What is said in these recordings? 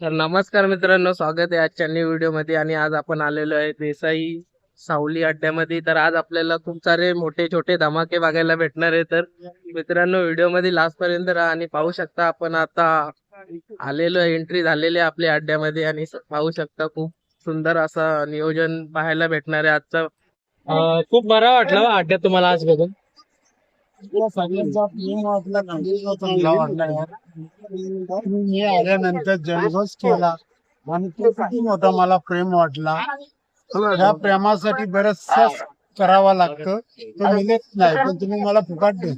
तर नमस्कार मित्रांनो स्वागत आहे आजच्या न्यू व्हिडिओमध्ये. आणि आज आपण आलेलो आहे देसाई सावली अड्ड्यामध्ये. तर आज आपल्याला खूप सारे मोठे छोटे धमाके बघायला भेटणार आहे. तर मित्रांनो व्हिडिओमध्ये लास्ट पर्यंत राहा आणि पाहू शकता आपण आता आलेलो एंट्री झालेली आहे आपल्या अड्ड्यामध्ये. आणि पाहू शकता खूप सुंदर असं नियोजन पाहायला भेटणार आहे आजचं. खूप बरं वाटलं अड्ड्यात तुम्हाला आज बघून. मी आल्यानंतर जल्लोष केला. आणि तो किती मोठा मला प्रेम वाटला. ह्या प्रेमासाठी बरंच करावा लागतं. तो मिळत नाही पण तुम्ही मला फुकाट दे.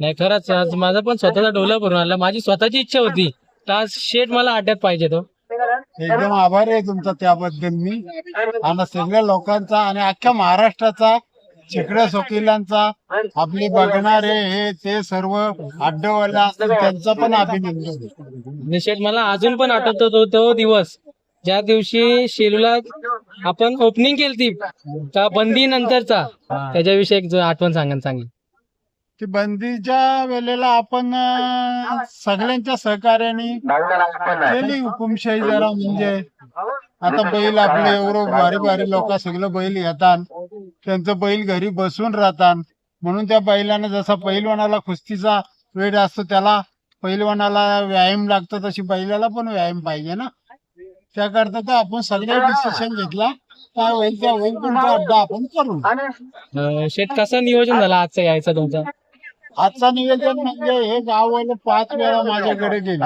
नाही खरंच आज माझा पण स्वतःचा डोला भरून आला. माझी स्वतःची इच्छा होती. तर आज शेट मला अड्ड्यात पाहिजे तो. एकदम आभारी आहे तुमचा त्याबद्दल मी. आणि सगळ्या लोकांचा आणि अख्ख्या महाराष्ट्राचा शेकड्या वकिलांचा आपले बघणारे हे ते सर्व अड्डवाले असतील त्यांचा पण अभिनंदन. शेट मला अजून पण आठवतो तो तो दिवस. ज्या दिवशी शेलूला आपण ओपनिंग केली का बंदी नंतरचा? त्याच्याविषयी एक जो आठवण सांगा चांगली की बंदीच्या वेळेला आपण सगळ्यांच्या सहकार्याने केली हुकुमशाही जरा म्हणजे. आता बैल आपले एवढं भारी भारी लोक सगळं बैल येतात. त्यांचं बैल घरी बसून राहतात. म्हणून त्या बैलानं जसा पैलवानाला कुस्तीचा वेळ असतो त्याला पैलवानाला व्यायाम लागतो तशी बैलाला पण व्यायाम पाहिजे ना. त्याकरता तर आपण सगळ्या डिसिशन घेतला. काय होईल त्या होईल पण अड्डा आपण करू. अं, कसं नियोजन झालं आजचं यायचं तुमचं? आजचा निवेदन म्हणजे हे गाववाले पाच वेळा माझ्याकडे गेले.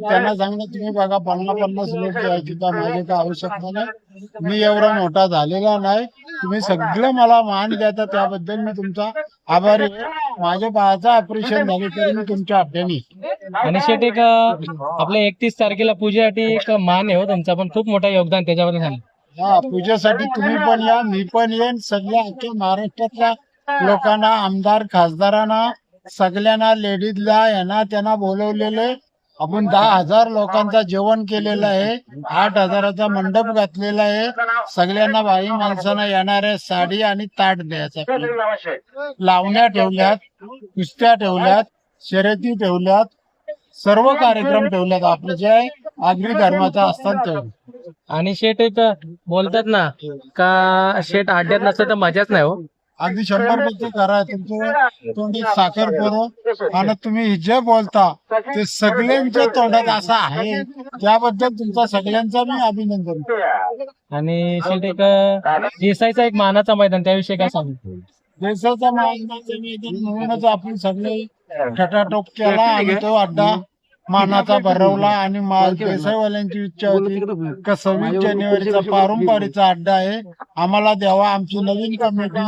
त्यांना सांगणं तुम्ही बघा पन्नास पन्नास लोक यायची का माझी काय आवश्यकता नाही. मी एवढा मोठा झालेला नाही. तुम्ही सगळं मला मान द्याता त्याबद्दल मी तुमचा आभारी आहे. माझ्या बाळाचं ऑपरेशन झाले तरी मी तुमच्या अड्ड्याने आणि शेट एक आपल्या एकतीस तारखेला पूजेसाठी एक मान आहे हो तुमचा पण खूप मोठा योगदान त्याच्याबद्दल सांगा. हा पूजेसाठी तुम्ही पण या मी पण येईन. सगळ्या अख्ख्या महाराष्ट्रातल्या लोकांना आमदार खासदारांना सगळ्यांना लेडीजला यांना त्यांना बोलवलेले आपण दहा हजार लोकांचा जेवण केलेलं आहे. आठ हजाराचा मंडप घातलेला आहे. सगळ्यांना बाई माणसांना येणाऱ्या साडी आणि ताट द्यायचा लावण्या ठेवल्यात कुस्त्या ठेवल्यात शर्यती ठेवल्यात. सर्व कार्यक्रम ठेवल्यात आपले जे आगरी धर्माचा असतात ते आणि शेट बोलतात ना का शेट आड्यात नसतं तर मजाच नाही हो. अगदी शंभर टक्के करा तुमचं तोंडी साखर पोरं आणि तुम्ही जे बोलता ते सगळ्यांच्या तोंडात असं आहे. त्याबद्दल तुमचा सगळ्यांचा मी अभिनंदन करतो. आणि शेट एक देसाईचा एक मानाचा मैदान त्याविषयी काय सांगू? देशाचा मानाचा मैदान म्हणूनच आपण सगळे टटाटोप केला आणि तो अड्डा मानाचा भरवला आणि मा- देसाईवाल्यांची इच्छा होती का सव्वीस जानेवारीचा पारंपरिकचा अड्डा आहे. आम्हाला द्यावा. आमची नवीन कमिटी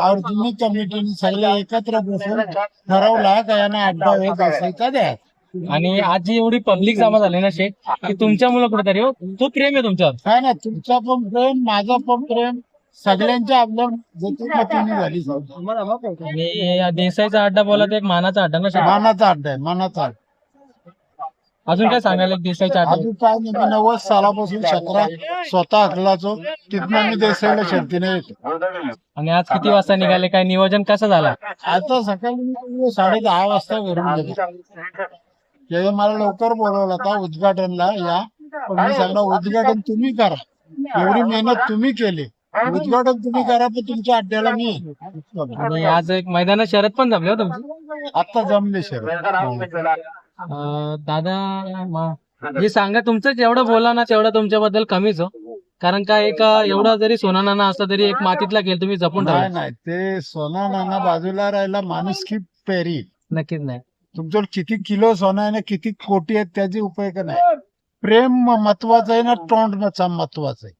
और जुनी कमिटीने सगळे एकत्र बसून ठरवला का यांना अड्डा हे देसाईचा द्या. आणि आज जी एवढी पब्लिक जमा झाली ना शेट की तुमच्यामुळे कुठेतरी हो? खूप प्रेम आहे तुमच्यावर काय ना तुमचा पण प्रेम माझा पण प्रेम सगळ्यांच्या आपल्या झाली. देसाईचा अड्डा बोला तर एक मानाचा अड्डा ना मानाचा अड्डा आहे मानाचा अड्डा. अजून काय सांगायला एक देसाईचा अड्डा अजून काय नाही मी नव्वद सालापासून सतरा स्वतः हकलाचो तिथनं मी देसाईला शर्तीने येतो आणि आज किती वाजता निघाले? काय नियोजन कसं झालं? आता सकाळी मी साडे दहा वाजता घरून गेलो. त्यावेळी मला लवकर बोलवलं होता उद्घाटनला या. पण मी सांगला उद्घाटन तुम्ही करा. एवढी मेहनत तुम्ही केली. उद्घाटन तुम्ही करा पण तुमच्या अड्ड्याला मी येईन. आणि आज एक मैदानात शरद पण जमले हो तुमची. आता जमले शरद. दादा मा- हे. सांगा तुमचं जेवढं बोला ना तेवढं तुमच्याबद्दल कमीच हो. कारण का एक एवढा जरी सोना नाना असला तरी एक मातीतला खेळ तुम्ही जपून नाही ठेवा. नाही. ते सोना नाना बाजूला राहिला माणूस की पेरी. नक्कीच नाही. तुमच्यावर किती किलो सोनं आहे ना किती कोटी आहेत त्याची उपयोग नाही? प्रेम महत्वाचं आहे ना तोंड महत्वाचं आहे.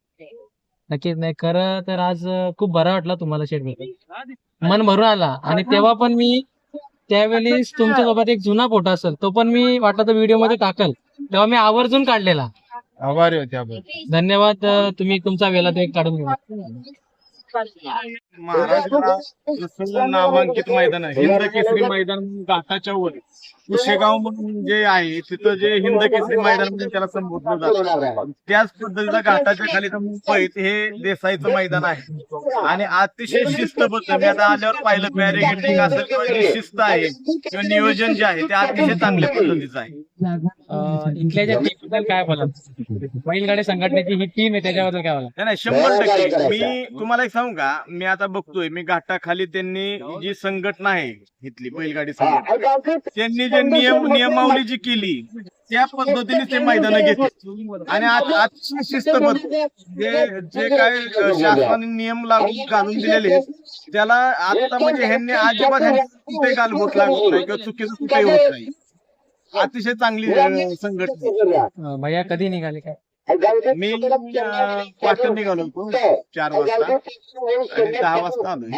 नक्कीच नाही. खरं तर आज खूप बरं वाटलं तुम्हाला शेट भेटून मन भरून आला. आणि तेव्हा पण मी त्यावेळी तुमच्यासोबत एक जुना फोटो असेल तो पण मी वाटलं तर व्हिडिओमध्ये टाकल. तेव्हा मी आवर्जून काढलेला. आभारी होते त्याबद्दल धन्यवाद तुम्ही तुमचा वेळात एक काढून घेऊन. महाराष्ट्रात नामांकित मैदान आहे. हिंद केसरी मैदान घाटाच्या वर. कुशेगाव म्हणून जे आहे तिथं जे हिंद केसरी मैदान म्हणून त्याला संबोधलं जातं. त्याच पद्धतीचा घाटाच्या खाली तर मुंबईत हे देसाईचं मैदान आहे. आणि अतिशय शिस्तबद्ध मी आता आल्यावर पाहिलं बॅरिगेटिंग असेल किंवा जी शिस्त आहे किंवा नियोजन जे आहे ते अतिशय चांगल्या पद्धतीचं आहे. इथल्या ज्या टीमबद्दल काय बोला बैलगाडी संघटनेची ही टीम आहे त्याच्याबद्दल काय बोला नाही नाही शंभर टक्के. मी तुम्हाला एक सांगू का? मी आता बघतोय मी घाटाखाली त्यांनी जी संघटना आहे इथली बैलगाडी संघटना. त्यांनी जे नियम नियमावली जी केली त्या पद्धतीने ते मैदान घेतली. आणि आज अतिशय शिस्तबद्ध जे जे काय अ, शासनाने नियम लागू घालून दिलेले आहेत, त्याला आता म्हणजे ह्यांनी अजिबात ह्यांनी कुठे गालबोट लागत नाही किंवा चुकीचं कुठेही होत नाही. अतिशय चांगली संघटना. भैया कधी निघाले काय? मी पाटण निघालो होतो चार वाजता. आणि दहा वाजता आलोय.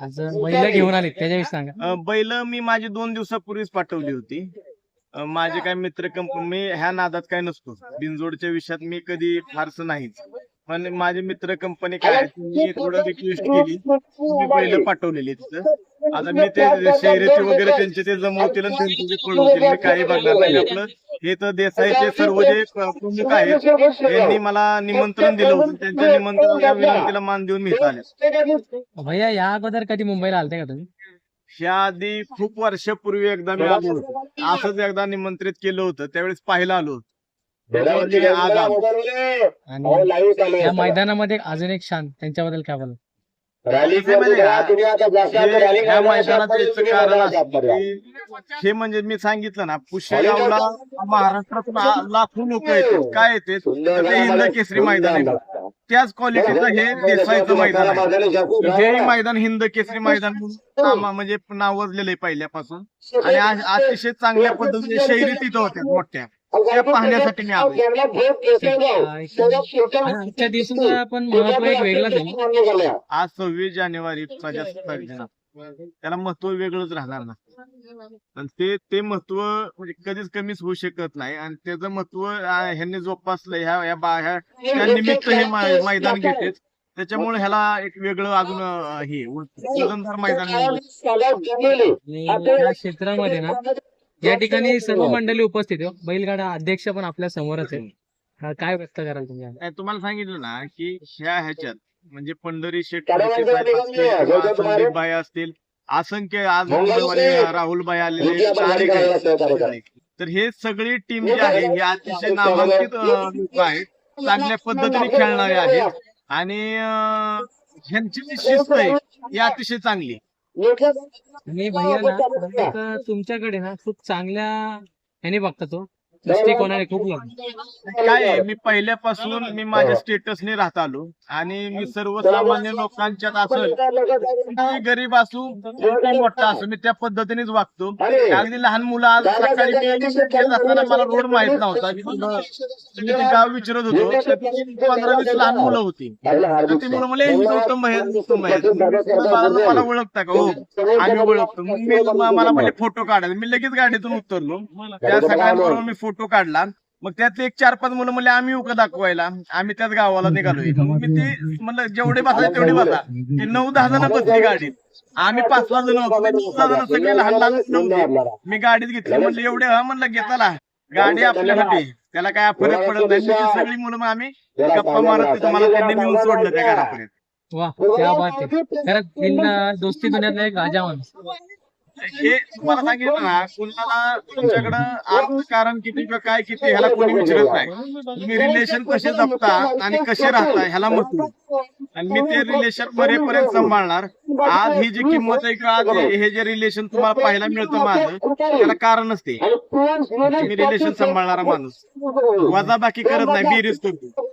आज बैल घेऊन आले त्याच्याविषयी सांगा. बैल मी माझी दोन दिवसापूर्वीच पाठवली होती. अ, माझे काय मित्र कंपनी मी ह्या नादात काय नसतो. बिनजोडच्या विषयात मी कधी फारसं नाहीच. पण माझे मित्र कंपनी काय आहे, मी थोडं रिक्वेस्ट केली. मी बैल पाठवलेली तिथं. आता मी ते शर्यती वगैरे त्यांचे ते जमवतील आणि त्यांचे ते कळवतील मी काही बघणार नाही आपलं. हे तर देसाईचे सर्व जे प्रमुख आहेत यांनी मला निमंत्रण दिलं होतं. त्यांच्या निमंत्रणाच्या विनंतीला मान देऊन मी आले भैया या अगोदर कधी मुंबईला आलते का तुम्ही? ह्या आधी खूप वर्षापूर्वी एकदा मी आलो होतो. असंच एकदा निमंत्रित केलं होतं. त्यावेळेस पाहायला आलो होतो. आणि या मैदानामध्ये अजून एक शान त्यांच्याबद्दल काय बोला ह्या मैदानात याचं कारण असं की हे म्हणजे मी सांगितलं ना पुष्यगावला महाराष्ट्रातून लाखो लोक येतात. काय तर ते हिंद केसरी मैदान आहे. त्याच क्वालिटीचं हे देसाईचं मैदान आहे. हे मैदान हिंद केसरी मैदान म्हणून नामा- म्हणजे नावाजलेलं आहे पहिल्यापासून. आणि अतिशय चांगल्या पद्धतीने शैली तिथं होत्या मोठ्या. त्या पाहण्यासाठी मी आलो आजच्या दिवसाचं पण महत्त्व एक वेगळंच आहे आज सव्वीस जानेवारी प्रजासत्ताक दिन त्याला महत्त्व वेगळंच राहणार ना. पण ते ते महत्त्व म्हणजे कधीच कमीच होऊ शकत नाही. आणि त्याचं महत्त्व ह्यांनी जोपासलं ह्या ह्या बा ह्या त्या निमित्त हे मैदान घेते त्याच्यामुळे ह्याला एक वेगळं अजून हे मैदान क्षेत्रामध्ये ना या ठिकाणी सर्व मंडळी उपस्थित आहे बैलगाडा अध्यक्ष पण आपल्या समोरच आहे हा, काय व्यक्त कराल तुम्ही आज? नाही, तुम्हाला सांगितलं ना की ह्या ह्याच्यात म्हणजे पंढरी शेठ फडके साहेब असतील किंवा संदीप भाई असतील असंख्य आज राहुल भाई आलेले अनेक आहेत. तर हे सगळी टीम जी आहे ही अतिशय नामांकित लोक आहेत. चांगल्या पद्धतीने खेळणारे आहेत. आणि अं, ह्यांची जी शिस्त आहे ही अतिशय चांगली आहे. आणि भैया ना तुमच्याकडे ना खूप चांगल्या ह्याने बघता तो. दृष्टिकोनाने खूप काय आहे मी पहिल्यापासून मी माझ्या स्टेटसने राहत आलो आणि मी सर्वसामान्य लोकांच्यात असेल किती गरीब असू मोठा असू मी त्या पद्धतीनेच वागतो अगदी लहान मुलं आज सकाळी मी असताना मला रोड माहीत नव्हता मी मी ते गाव विचारत होतो पंधरा वीस लहान मुलं होती तर ती मुलं मला गौतम भाई मला मला ओळखता का हो आम्ही ओळखतो मग मी मला म्हणजे फोटो काढायला मी लगेच गाडीतून उतरलो त्या सगळ्यांबरोबर मी फोटो काढला. मग त्यातले एक चार पाच मुलं म्हणले आम्ही उका दाखवायला. आम्ही त्याच गावाला निघालोय. मग मी ते म्हणलं जेवढे बसायचे तेवढे बसा. ते नऊ दहा जण बसली गाडीत. आम्ही पाच सहा जण होतो. पाच सहा जण सगळे लहान लहान मी गाडीत घेतली. म्हणलं एवढे हा? म्हणलं घेताला. गाडी आपल्यासाठी. त्याला काय फरक पडत नाही. सगळी मुलं मग आम्ही गप्पा मारत मला त्यांनी मिळून सोडलं त्या घरापर्यंत. वा त्या बात आहे. खरंच दोस्ती दुनियातला एक राजा माणूस. हे तुम्हाला सांगितलं ना कुणाला तुमच्याकडं अर्थकारण किती किंवा काय किती ह्याला कोणी विचारत नाही. तुम्ही रिलेशन कसे जपता आणि कसे राहता ह्याला महत्त्व आणि मी ते रिलेशन मरेपर्यंत सांभाळणार. आज ही जी किंमत आहे किंवा आज हे जे रिलेशन तुम्हाला पाहायला मिळतं माझं त्याला कारणच ते. मी रिलेशन सांभाळणारा माणूस. वजा बाकी करत नाही बेरीज करतो.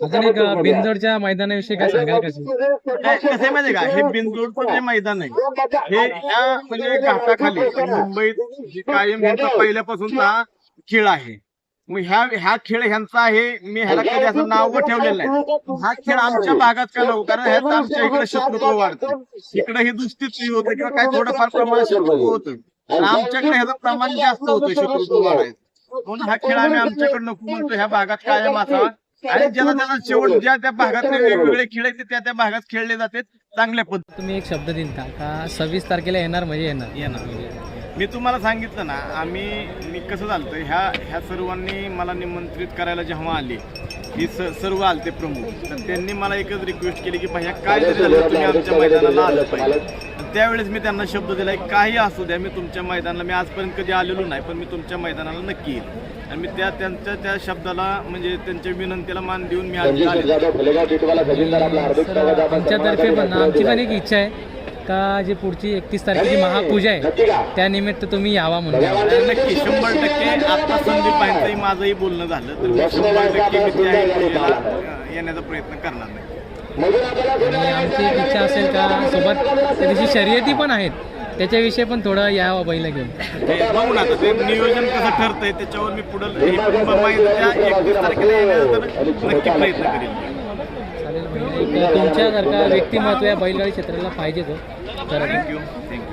अजून एक बिनजोडच्या मैदानाविषयी काय सांगाल कसं आहे माहितीये का? हे बिनजोडचं जे मैदान आहे. हे ह्या म्हणजे घाटाखाली मुंबईत जे कायम ह्यांचा पहिल्यापासूनचा खेळ आहे. मग ह्या ह्या खेळ ह्यांचा आहे मी ह्याला कधी असं नाव ठेवलेलं नाही. हा खेळ आमच्या भागात का नको? कारण ह्यात आमच्या इकडे शत्रुत्व वाढतं इकडे हे दुस्तीच होतं किंवा काय थोडंफार प्रमाणात शत्रुत्व होतं आमच्याकडे ह्याचं प्रमाण जास्त होतं शत्रुत्व वाढायचं. म्हणून हा खेळ आम्ही आमच्याकडे नको म्हणतो ह्या भागात कायम असावा. आणि ज्याला त्याला शेवट ज्या त्या भागातले वेगवेगळे खेळ आहेत ते त्या त्या भागात खेळले जातात. चांगल्या पद्धतीने तुम्ही एक शब्द दिलता का? सव्वीस तारखेला येणार म्हणजे येणार? येणार. मी तुम्हाला सांगितलं ना आम्ही मी कसं झालं ह्या ह्या सर्वांनी मला निमंत्रित करायला जेव्हा आले ही स सर्व आलते प्रमुख तर त्यांनी मला एकच रिक्वेस्ट केली की भैया काय जरी झालं? तुम्ही आमच्या मैदानाला आलं पाहिजे. त्यावेळेस मी त्यांना शब्द दिला काही असू द्या मी तुमच्या मैदानाला मी आजपर्यंत कधी आलेलो नाही पण मी तुमच्या मैदानाला नक्की येईल. आणि मी त्या त्यांच्या त्या शब्दाला म्हणजे त्यांच्या विनंतीला मान देऊन मी आज आमच्यातर्फे पण आमची पण एक इच्छा आहे का जे पुढची एकतीस तारखेची महापूजा आहे त्यानिमित्त तुम्ही यावा म्हणून. नक्की शंभर टक्के आता संदीप पाहिजे माझंही बोलणं झालं तर मी शंभर टक्के मी त्या पूजेला, अं, येण्याचा प्रयत्न करणार नाही. आणि आमची एक इच्छा असेल का सोबत त्या दिवशी शर्यती पण आहेत त्याच्याविषयी पण थोडं यावं बैल घेऊन. ते बघू ना आता ते नियोजन कसं ठरतंय त्याच्यावर मी पुढं त्या एकतीस तारखेला येण्याचा तर नक्की प्रयत्न करेल चालेल बैल एक तुमच्यासारखा व्यक्तिमत्व या बैलगाडी क्षेत्राला पाहिजे तो तर थँक्यू थँक्यू